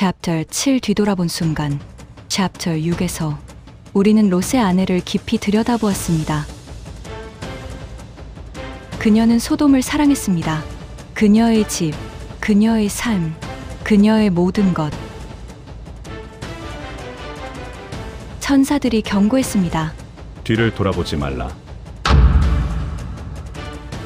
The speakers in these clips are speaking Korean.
Chapter 7 뒤돌아본 순간 Chapter 6에서 우리는 롯의 아내를 깊이 들여다보았습니다. 그녀는 소돔을 사랑했습니다. 그녀의 집, 그녀의 삶, 그녀의 모든 것. 천사들이 경고했습니다. 뒤를 돌아보지 말라.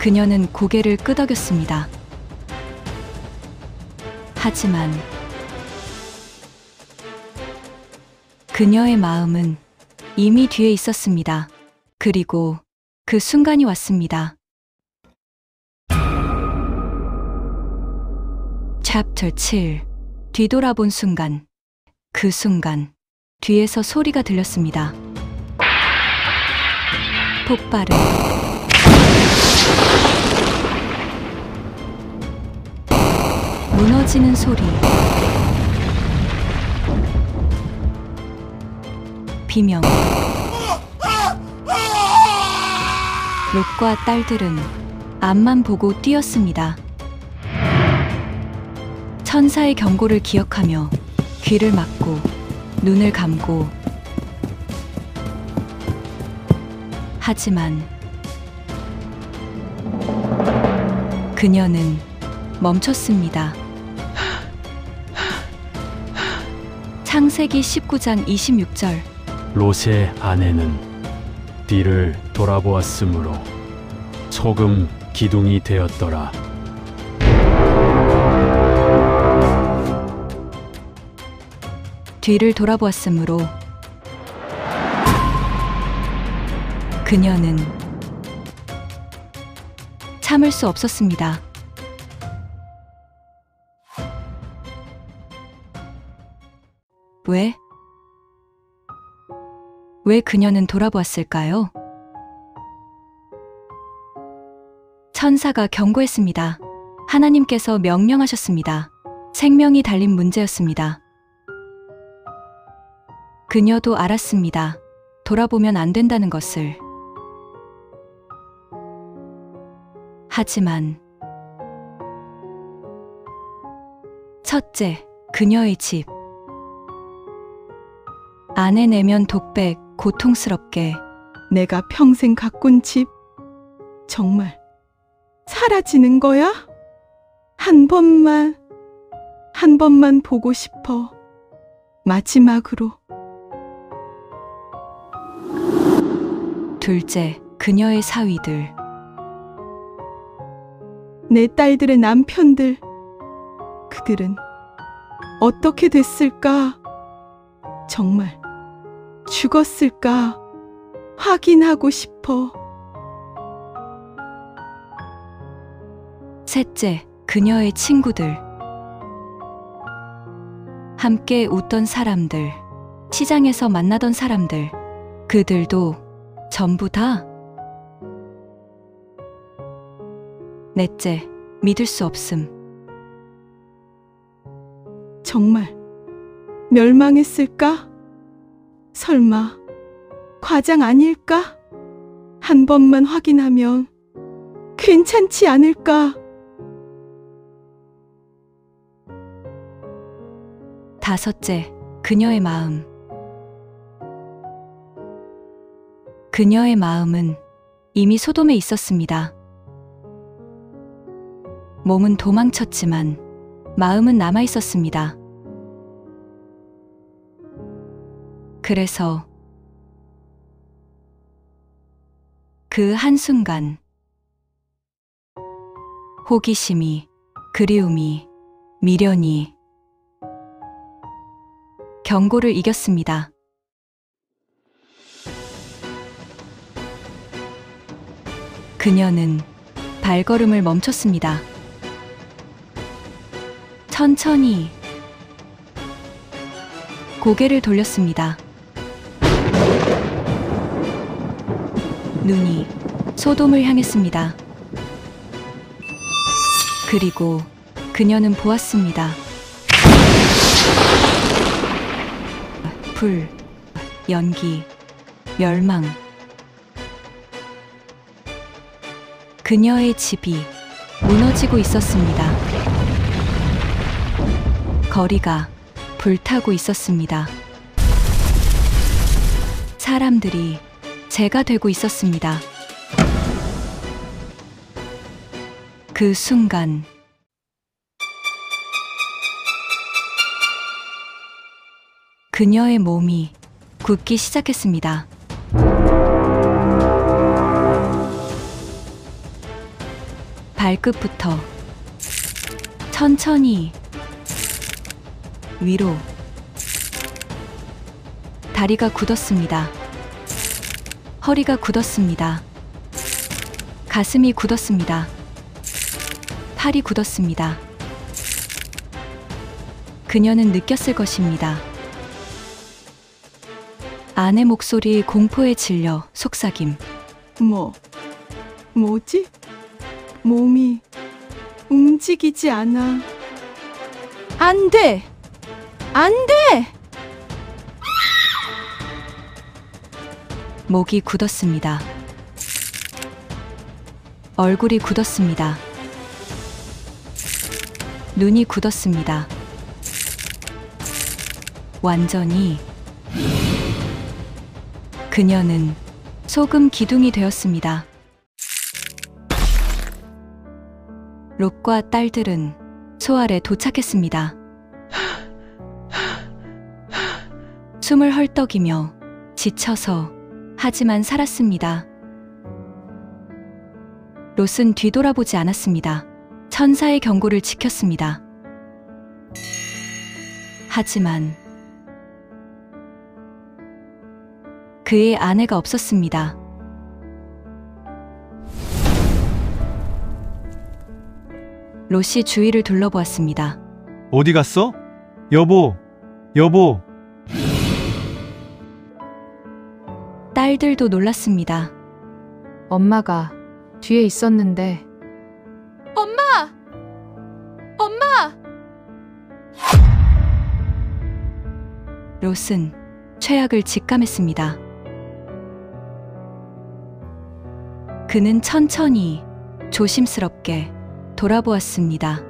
그녀는 고개를 끄덕였습니다. 하지만 그녀의 마음은 이미 뒤에 있었습니다. 그리고 그 순간이 왔습니다. Chapter 7 뒤돌아본 순간 그 순간 뒤에서 소리가 들렸습니다. 폭발은 무너지는 소리. 비명. 롯과 딸들은 앞만 보고 뛰었습니다. 천사의 경고를 기억하며 귀를 막고 눈을 감고 하지만 그녀는 멈췄습니다. 창세기 19장 26절 롯의 아내는 뒤를 돌아보았으므로 소금 기둥이 되었더라. 뒤를 돌아보았으므로 그녀는 참을 수 없었습니다. 왜? 왜 그녀는 돌아보았을까요? 천사가 경고했습니다. 하나님께서 명령하셨습니다. 생명이 달린 문제였습니다. 그녀도 알았습니다. 돌아보면 안 된다는 것을. 하지만 첫째, 그녀의 집. 아내 내면 독백, 고통스럽게 내가 평생 가꾼 집 정말 사라지는 거야? 한 번만, 한 번만 보고 싶어. 마지막으로 둘째, 그녀의 사위들. 내 딸들의 남편들, 그들은 어떻게 됐을까? 정말 죽었을까? 확인하고 싶어. 셋째, 그녀의 친구들. 함께 웃던 사람들, 시장에서 만나던 사람들, 그들도 전부 다. 넷째, 믿을 수 없음. 정말 멸망했을까? 설마 과장 아닐까? 한 번만 확인하면 괜찮지 않을까? 다섯째, 그녀의 마음. 그녀의 마음은 이미 소돔에 있었습니다. 몸은 도망쳤지만 마음은 남아 있었습니다. 그래서 그 한순간 호기심이, 그리움이, 미련이 경고를 이겼습니다. 그녀는 발걸음을 멈췄습니다. 천천히 고개를 돌렸습니다. 눈이 소돔을 향했습니다. 그리고 그녀는 보았습니다. 불, 연기, 멸망. 그녀의 집이 무너지고 있었습니다. 거리가 불타고 있었습니다. 사람들이 제가 되고 있었습니다. 그 순간 그녀의 몸이 굳기 시작했습니다. 발끝부터 천천히 위로 다리가 굳었습니다. 허리가 굳었습니다. 가슴이 굳었습니다. 팔이 굳었습니다. 그녀는 느꼈을 것입니다. 아내 목소리 공포에 질려 속삭임. 뭐, 뭐지? 몸이 움직이지 않아. 안 돼! 안 돼! 목이 굳었습니다. 얼굴이 굳었습니다. 눈이 굳었습니다. 완전히 그녀는 소금 기둥이 되었습니다. 롯과 딸들은 소알에 도착했습니다. 숨을 헐떡이며 지쳐서 하지만 살았습니다. 롯은 뒤돌아보지 않았습니다. 천사의 경고를 지켰습니다. 하지만 그의 아내가 없었습니다. 롯이 주위를 둘러보았습니다. 어디 갔어? 여보, 여보. 딸들도 놀랐습니다. 엄마가 뒤에 있었는데 엄마! 엄마! 롯은 최악을 직감했습니다. 그는 천천히 조심스럽게 돌아보았습니다.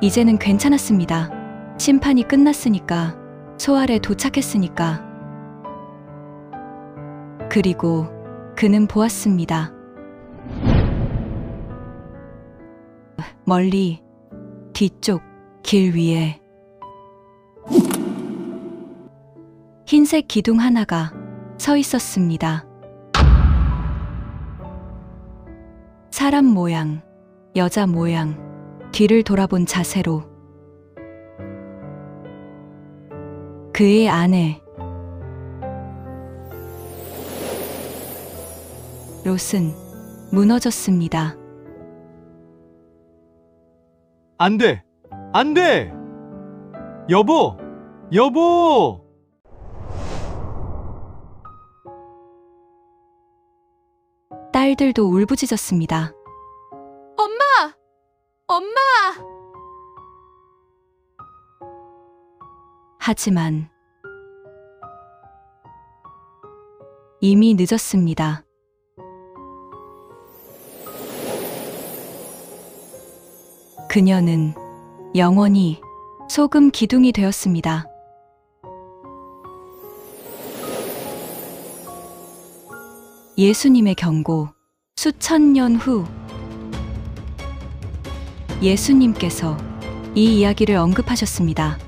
이제는 괜찮았습니다. 심판이 끝났으니까, 소알에 도착했으니까. 그리고 그는 보았습니다. 멀리 뒤쪽 길 위에 흰색 기둥 하나가 서 있었습니다. 사람 모양, 여자 모양, 뒤를 돌아본 자세로 그의 아내 롯은 무너졌습니다. 안 돼. 안 돼. 여보, 여보. 딸들도 울부짖었습니다. 엄마! 엄마! 하지만 이미 늦었습니다. 그녀는 영원히 소금 기둥이 되었습니다. 예수님의 경고 수천 년 후 예수님께서 이 이야기를 언급하셨습니다.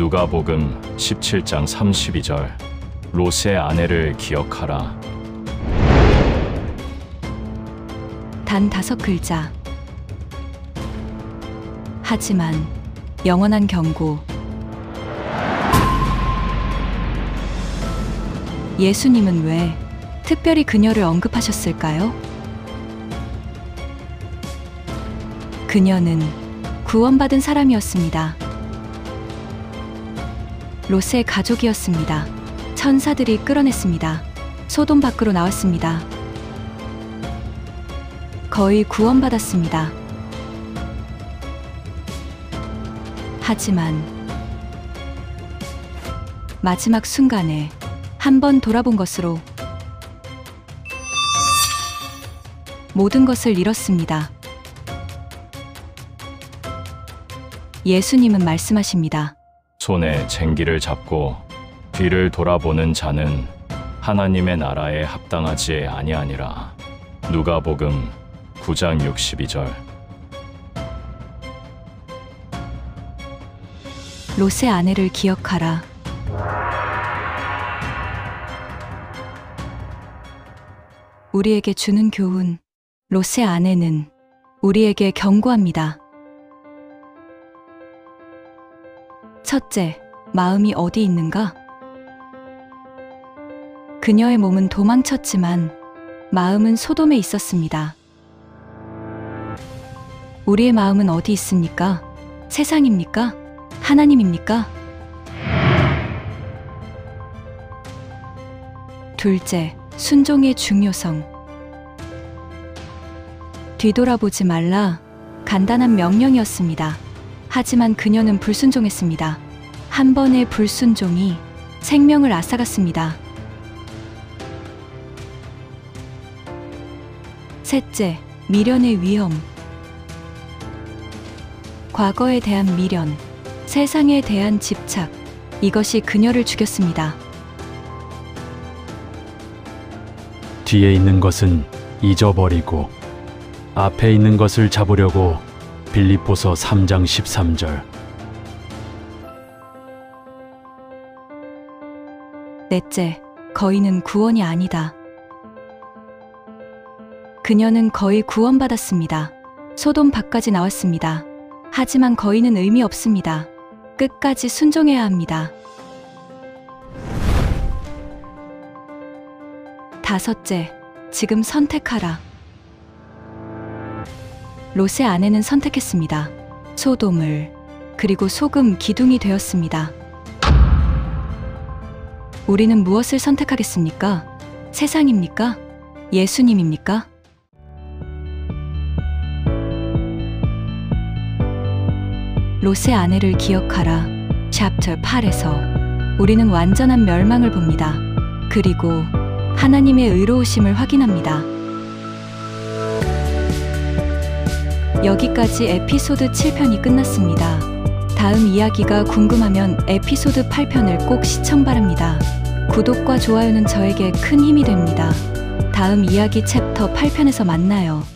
누가복음 17장 32절 롯의 아내를 기억하라. 단 다섯 글자. 하지만 영원한 경고. 예수님은 왜 특별히 그녀를 언급하셨을까요? 그녀는 구원받은 사람이었습니다. 롯의 가족이었습니다. 천사들이 끌어냈습니다. 소돔 밖으로 나왔습니다. 거의 구원받았습니다. 하지만 마지막 순간에 한 번 돌아본 것으로 모든 것을 잃었습니다. 예수님은 말씀하십니다. 손에 쟁기를 잡고 뒤를 돌아보는 자는 하나님의 나라에 합당하지 아니하니라. 누가복음 9장 62절. 롯의 아내를 기억하라. 우리에게 주는 교훈. 롯의 아내는 우리에게 경고합니다. 첫째, 마음이 어디 있는가? 그녀의 몸은 도망쳤지만 마음은 소돔에 있었습니다. 우리의 마음은 어디 있습니까? 세상입니까? 하나님입니까? 둘째, 순종의 중요성. 뒤돌아보지 말라. 간단한 명령이었습니다. 하지만 그녀는 불순종했습니다. 한 번의 불순종이 생명을 앗아갔습니다. 셋째, 미련의 위험. 과거에 대한 미련, 세상에 대한 집착, 이것이 그녀를 죽였습니다. 뒤에 있는 것은 잊어버리고 앞에 있는 것을 잡으려고 빌립보서 3장 13절 넷째, 거의는 구원이 아니다. 그녀는 거의 구원받았습니다. 소돔 밖까지 나왔습니다. 하지만 거의는 의미 없습니다. 끝까지 순종해야 합니다. 다섯째, 지금 선택하라. 롯의 아내는 선택했습니다. 소돔을, 그리고 소금 기둥이 되었습니다. 우리는 무엇을 선택하겠습니까? 세상입니까? 예수님입니까? 롯의 아내를 기억하라. 챕터 8에서 우리는 완전한 멸망을 봅니다. 그리고 하나님의 의로우심을 확인합니다. 여기까지 에피소드 7편이 끝났습니다. 다음 이야기가 궁금하면 에피소드 8편을 꼭 시청 바랍니다. 구독과 좋아요는 저에게 큰 힘이 됩니다. 다음 이야기 챕터 8편에서 만나요.